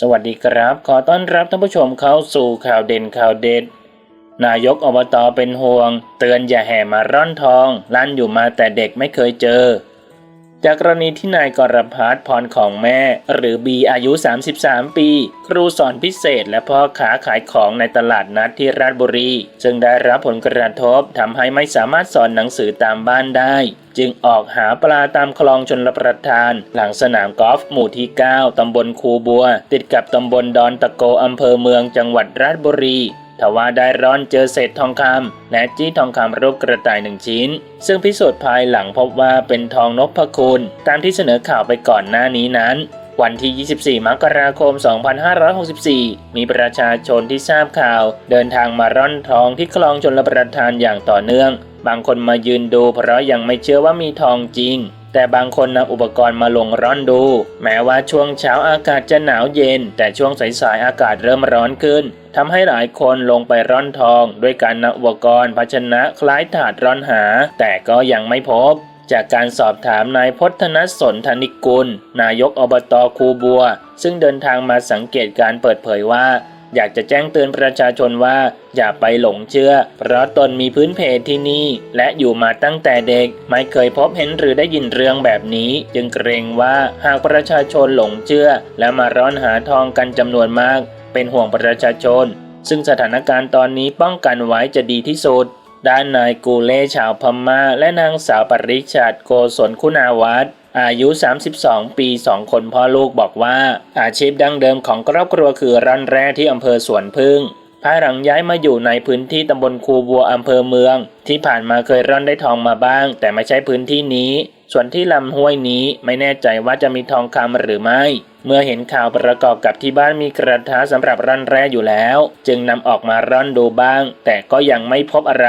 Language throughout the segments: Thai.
สวัสดีครับ ขอต้อนรับท่านผู้ชมเข้าสู่ข่าวเด่นข่าวเด็ด นายกอบตเป็นห่วง เตือนอย่าแห่มาร่อนทองลั่นอยู่มาแต่เด็กไม่เคยเจอ จากกรณีที่นายกรพัฒน์พรของแม่ หรือบีอายุ 33 ปี ครูสอนพิเศษ และพ่อค้าขายของในตลาดนัดที่ราชบุรี ซึ่งได้รับผลกระทบทำให้ไม่สามารถสอนหนังสือตามบ้านได้ จึงออกหาปลาตามคลองชนลประทาน หลังสนามกอล์ฟหมู่ที่ 9 ตำบลคูบัว ติดกับตำบลดอนตะโกอำเภอเมืองจังหวัดราชบุรี ทว่าได้ร่อนเจอเศษทองคำและจี้ทองคำรูปกระต่ายหนึ่งชิ้น ซึ่งพิสูจน์ภายหลังพบว่าเป็นทองนพคุณ ตามที่เสนอข่าวไปก่อนหน้านี้นั้น วันที่ 24 มกราคม 2564 มีประชาชนที่ทราบข่าว เดินทางมาร่อนทองที่คลองชนลประทานอย่างต่อเนื่อง บางคนมายืนดูเพราะยังไม่เชื่อว่ามีทองจริง แต่บางคนนำอุปกรณ์มาลงร่อนดู แม้ว่าช่วงเช้าอากาศจะหนาวเย็น แต่ช่วงสายๆอากาศเริ่มร้อนขึ้นทำให้หลายคนลงไปร่อนทอง ด้วยการนำอุปกรณ์ภาชนะคล้ายถาดร่อนหา แต่ก็ยังไม่พบจากการสอบถามนายพจนสนธนิกุล นายกอบตคูบัว ซึ่งเดินทางมาสังเกตการเปิดเผยว่า อยากจะแจ้งเตือนประชาชนว่า อย่าไปหลงเชื่อ เพราะตนมีพื้นเพที่นี่ และอยู่มาตั้งแต่เด็ก ไม่เคยพบเห็นหรือได้ยินเรื่องแบบนี้ จึงเกรงว่าหากประชาชนหลงเชื่อ และมาร้อนหาทองกันจำนวนมาก เป็นห่วงประชาชน ซึ่งสถานการณ์ตอนนี้ป้องกันไว้จะดีที่สุดด้านนายกูเล่ชาวพม่า และนางสาวปริชาติโกศลคุณาวัฒน์ อายุ 32 ปี 2 คนพ่อลูกบอกว่า อาชีพดั้งเดิมของครอบครัวคือร่อนแร่ที่อำเภอสวนพึ่งภายหลังย้ายมาอยู่ในพื้นที่ตำบลคูบัวอำเภอเมือง ที่ผ่านมาเคยร่อนได้ทองมาบ้าง แต่ไม่ใช่พื้นที่นี้ ส่วนที่ลำห้วยนี้ไม่แน่ใจว่าจะมีทองคำหรือไม่ เมื่อเห็นข่าวประกอบกับที่บ้านมีกระทะสำหรับร่อนแร่อยู่แล้ว จึงนำออกมาร่อนดูบ้าง แต่ก็ยังไม่พบอะไร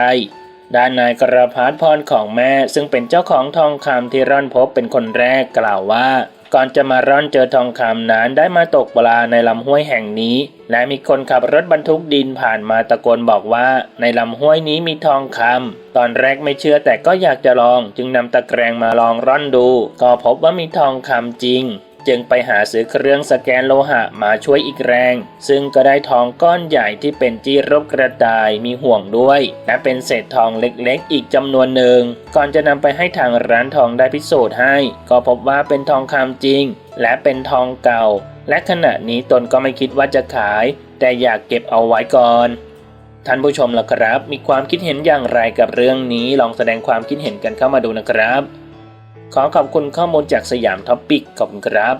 ด้านนายกระพัฒพรของแม่ซึ่งเป็นเจ้าของทองคำที่ร่อนพบเป็นคนแรกกล่าวว่า ก่อนจะมาร่อนเจอทองคำนั้นได้มาตกปลาในลำห้วยแห่งนี้ และมีคนขับรถบรรทุกดินผ่านมาตะโกนบอกว่าในลำห้วยนี้มีทองคำตอนแรกไม่เชื่อแต่ก็อยากจะลอง จึงนำตะแกรงมาลองร่อนดู ก็พบว่ามีทองคำจริง จึงไปหาซื้อเครื่องสแกนโลหะมาช่วยอีกแรง ซึ่งก็ได้ทองก้อนใหญ่ที่เป็นจี้รบกระต่ายมีห่วงด้วย และเป็นเศษทองเล็กๆ อีกจำนวนหนึ่ง ก่อนจะนำไปให้ทางร้านทองได้พิสูจน์ให้ ก็พบว่าเป็นทองคำจริง และเป็นทองเก่า และขณะนี้ตนก็ไม่คิดว่าจะขาย แต่อยากเก็บเอาไว้ก่อนท่านผู้ชมล่ะครับ มีความคิดเห็นอย่างไรกับเรื่องนี้ ลองแสดงความคิดเห็นกันเข้ามาดูนะครับ ขอขอบคุณข้อมูลจากสยามท็อปปิกขอบคุณครับ